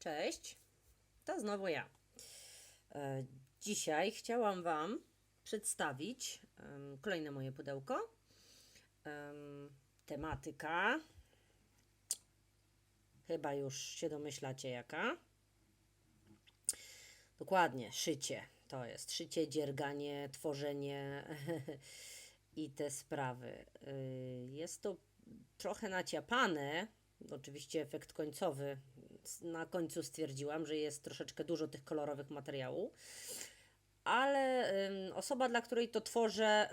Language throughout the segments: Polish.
Cześć, to znowu ja. E, Dzisiaj chciałam Wam przedstawić kolejne moje pudełko. Em, Tematyka. Chyba już się domyślacie jaka. Dokładnie, szycie. To jest szycie, dzierganie, tworzenie i te sprawy. Y, Jest to trochę naciapane. Oczywiście efekt końcowy. Na końcu stwierdziłam, że jest troszeczkę dużo tych kolorowych materiałów. Ale osoba, dla której to tworzę,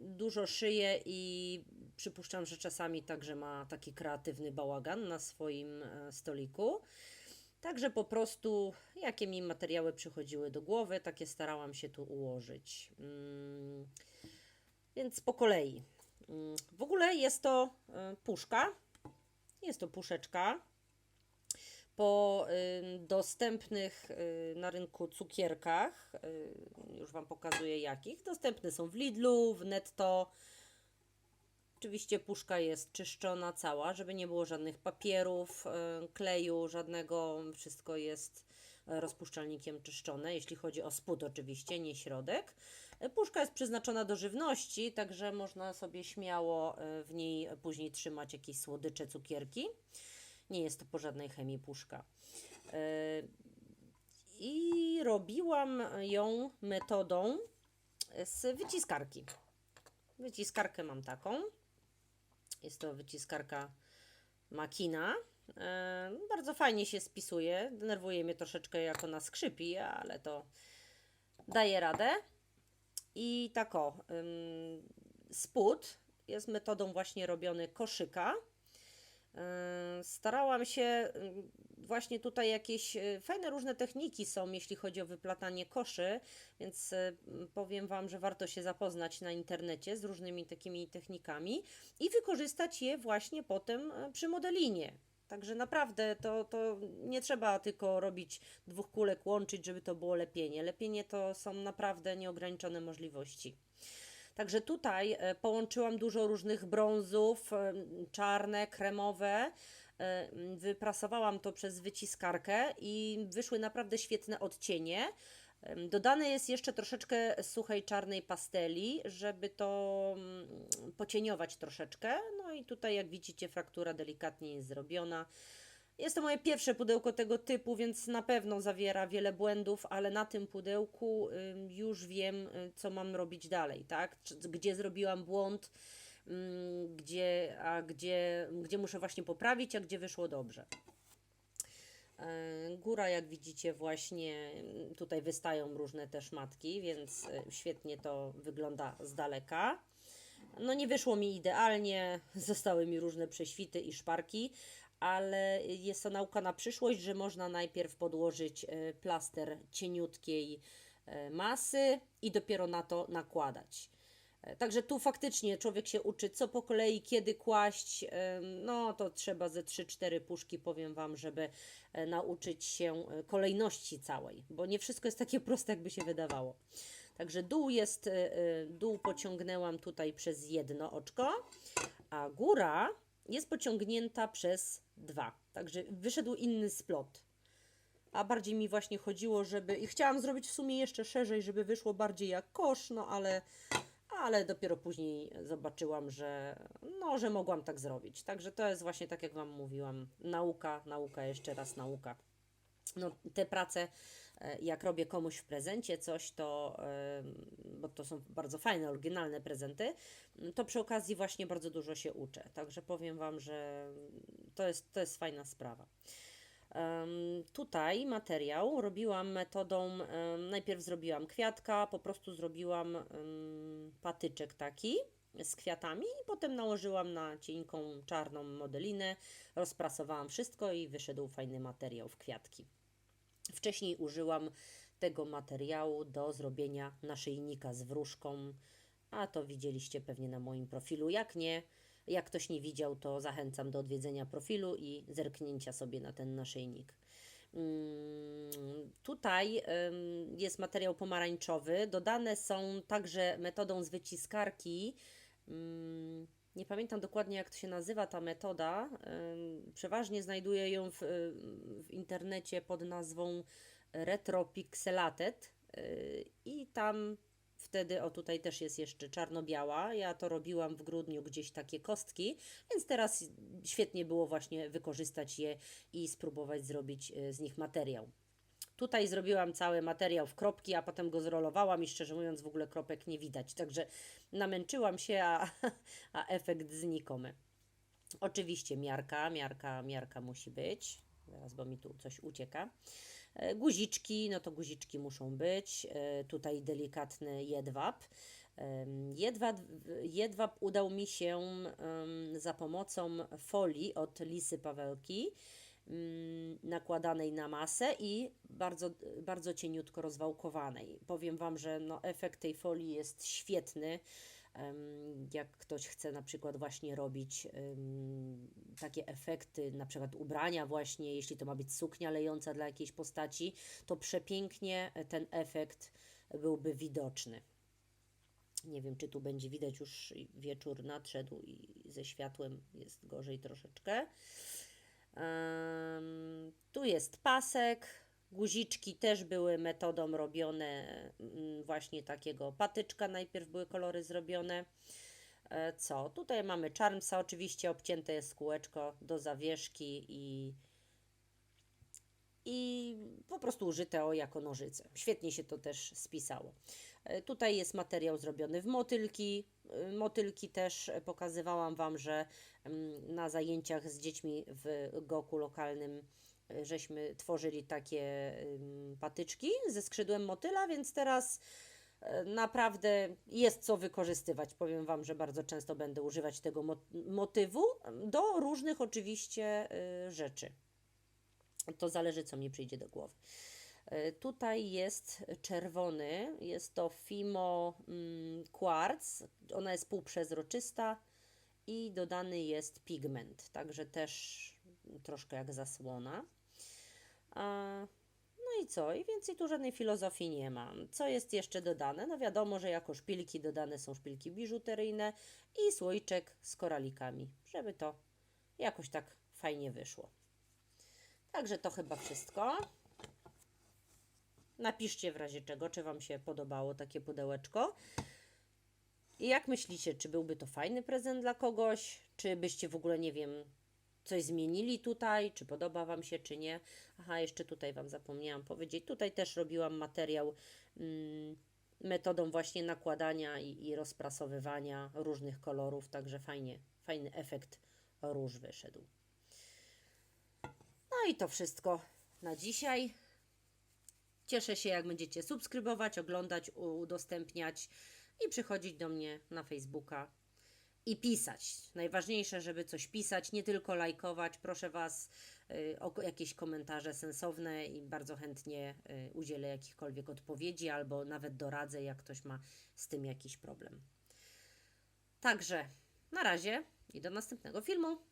dużo szyje i przypuszczam, że czasami także ma taki kreatywny bałagan na swoim e, stoliku. Także po prostu, jakie mi materiały przychodziły do głowy, takie starałam się tu ułożyć. Mm, Więc po kolei. Mm, W ogóle jest to e, puszka. Jest to puszeczka. Po dostępnych y, na rynku cukierkach, y, już Wam pokazuję jakich, dostępne są w Lidlu, w Netto. Oczywiście puszka jest czyszczona cała, żeby nie było żadnych papierów, y, kleju, żadnego. Wszystko jest rozpuszczalnikiem czyszczone, jeśli chodzi o spód oczywiście, nie środek. Puszka jest przeznaczona do żywności, także można sobie śmiało w niej później trzymać jakieś słodycze, cukierki. Nie jest to po żadnej chemii puszka. E, I robiłam ją metodą z wyciskarki. Wyciskarkę mam taką. Jest to wyciskarka Makina. E, bardzo fajnie się spisuje. Denerwuje mnie troszeczkę, jak ona skrzypi, ale to daje radę. I tak o, spód jest metodą właśnie robiony koszyka. Starałam się właśnie tutaj jakieś y, fajne różne techniki są, jeśli chodzi o wyplatanie koszy, więc y, powiem Wam, że warto się zapoznać na internecie z różnymi takimi technikami i wykorzystać je właśnie potem y, przy modelinie. Także naprawdę to, to nie trzeba tylko robić dwóch kulek, łączyć, żeby to było lepienie. Lepienie to są naprawdę nieograniczone możliwości. Także tutaj e, połączyłam dużo różnych brązów, e, czarne, kremowe. e, Wyprasowałam to przez wyciskarkę i wyszły naprawdę świetne odcienie. Dodane jest jeszcze troszeczkę suchej czarnej pasteli, żeby to pocieniować troszeczkę. No i tutaj, jak widzicie, fraktura delikatnie jest zrobiona. Jest to moje pierwsze pudełko tego typu, więc na pewno zawiera wiele błędów, ale na tym pudełku już wiem, y, co mam robić dalej, tak? Gdzie zrobiłam błąd, gdzie, a gdzie, gdzie muszę właśnie poprawić, a gdzie wyszło dobrze. E, Góra, jak widzicie, właśnie tutaj wystają różne te szmatki, więc e, świetnie to wygląda z daleka. No nie wyszło mi idealnie, zostały mi różne prześwity i szparki, ale jest to nauka na przyszłość, że można najpierw podłożyć e, plaster cieniutkiej e, masy i dopiero na to nakładać. E, Także tu faktycznie człowiek się uczy, co po kolei, kiedy kłaść. No to trzeba ze 3-4 puszki, powiem Wam, żeby nauczyć się kolejności całej, bo nie wszystko jest takie proste, jakby się wydawało. Także dół jest, dół pociągnęłam tutaj przez jedno oczko, a góra jest pociągnięta przez dwa. Także wyszedł inny splot. A bardziej mi właśnie chodziło, żeby. I chciałam zrobić w sumie jeszcze szerzej, żeby wyszło bardziej jak kosz, no ale ale dopiero później zobaczyłam, że, no, że mogłam tak zrobić. Także to jest właśnie tak, jak Wam mówiłam, nauka, nauka, jeszcze raz nauka. No, te prace, e, jak robię komuś w prezencie coś, to, e, bo to są bardzo fajne, oryginalne prezenty, to przy okazji właśnie bardzo dużo się uczę. Także powiem Wam, że to jest, to jest fajna sprawa. Tutaj materiał robiłam metodą, najpierw zrobiłam kwiatka, po prostu zrobiłam patyczek taki z kwiatami i potem nałożyłam na cienką czarną modelinę, rozprasowałam wszystko i wyszedł fajny materiał w kwiatki. Wcześniej użyłam tego materiału do zrobienia naszyjnika z wróżką, a to widzieliście pewnie na moim profilu. Jak nie, jak ktoś nie widział, to zachęcam do odwiedzenia profilu i zerknięcia sobie na ten naszyjnik. Mm, Tutaj jest materiał pomarańczowy. Dodane są także metodą z wyciskarki ym, Nie pamiętam dokładnie, jak to się nazywa ta metoda. Przeważnie znajduję ją w, w internecie pod nazwą Retropixelated. Yy, I tam wtedy, o tutaj też jest jeszcze czarno-biała. Ja to robiłam w grudniu gdzieś takie kostki, więc teraz świetnie było właśnie wykorzystać je i spróbować zrobić y, z nich materiał. Tutaj zrobiłam cały materiał w kropki, a potem go zrolowałam i szczerze mówiąc w ogóle kropek nie widać. Także namęczyłam się, a, a efekt znikomy. Oczywiście miarka, miarka, miarka musi być. Zaraz, bo mi tu coś ucieka. E, Guziczki, no to guziczki muszą być. E, Tutaj delikatny jedwab. Em, Jedwab, jedwab udał mi się za pomocą folii od Lisy Pawełki nakładanej na masę i bardzo, bardzo cieniutko rozwałkowanej. Powiem Wam, że no, efekt tej folii jest świetny. Jak ktoś chce na przykład właśnie robić takie efekty, na przykład ubrania właśnie, jeśli to ma być suknia lejąca dla jakiejś postaci, to przepięknie ten efekt byłby widoczny. Nie wiem, czy tu będzie widać już wieczór nadszedł i ze światłem jest gorzej troszeczkę. Tu jest pasek. Guziczki też były metodą robione, mm, właśnie takiego patyczka. Najpierw były kolory zrobione. E, Co? Tutaj mamy charmsa, oczywiście obcięte jest kółeczko do zawieszki i, i po prostu użyte o jako nożyce. Świetnie się to też spisało. E, Tutaj jest materiał zrobiony w motylki. E, Motylki też pokazywałam Wam, że mm, na zajęciach z dziećmi w Goku lokalnym e, żeśmy tworzyli takie ym, patyczki ze skrzydłem motyla, więc teraz naprawdę jest co wykorzystywać. Powiem Wam, że bardzo często będę używać tego mo- motywu do różnych oczywiście rzeczy. To zależy, co mi przyjdzie do głowy. E, Tutaj jest czerwony, jest to Fimo mm, Quartz. Ona jest półprzezroczysta i dodany jest pigment, także też troszkę jak zasłona. No i co? I więcej tu żadnej filozofii nie ma. Co jest jeszcze dodane? No wiadomo, że jako szpilki dodane są szpilki biżuteryjne i słoiczek z koralikami, żeby to jakoś tak fajnie wyszło. Także to chyba wszystko. Napiszcie w razie czego, czy Wam się podobało takie pudełeczko. I jak myślicie, czy byłby to fajny prezent dla kogoś? Czy byście w ogóle, nie wiem, coś zmienili tutaj? Czy podoba Wam się, czy nie? Aha, jeszcze tutaj Wam zapomniałam powiedzieć. Tutaj też robiłam materiał mm, metodą właśnie nakładania i, i rozprasowywania różnych kolorów, także fajnie, fajny efekt róż wyszedł. No i to wszystko na dzisiaj. Cieszę się, jak będziecie subskrybować, oglądać, udostępniać i przychodzić do mnie na Facebooka i pisać. Najważniejsze, żeby coś pisać, nie tylko lajkować. Proszę Was y, o jakieś komentarze sensowne i bardzo chętnie y, udzielę jakichkolwiek odpowiedzi albo nawet doradzę, jak ktoś ma z tym jakiś problem. Także na razie i do następnego filmu.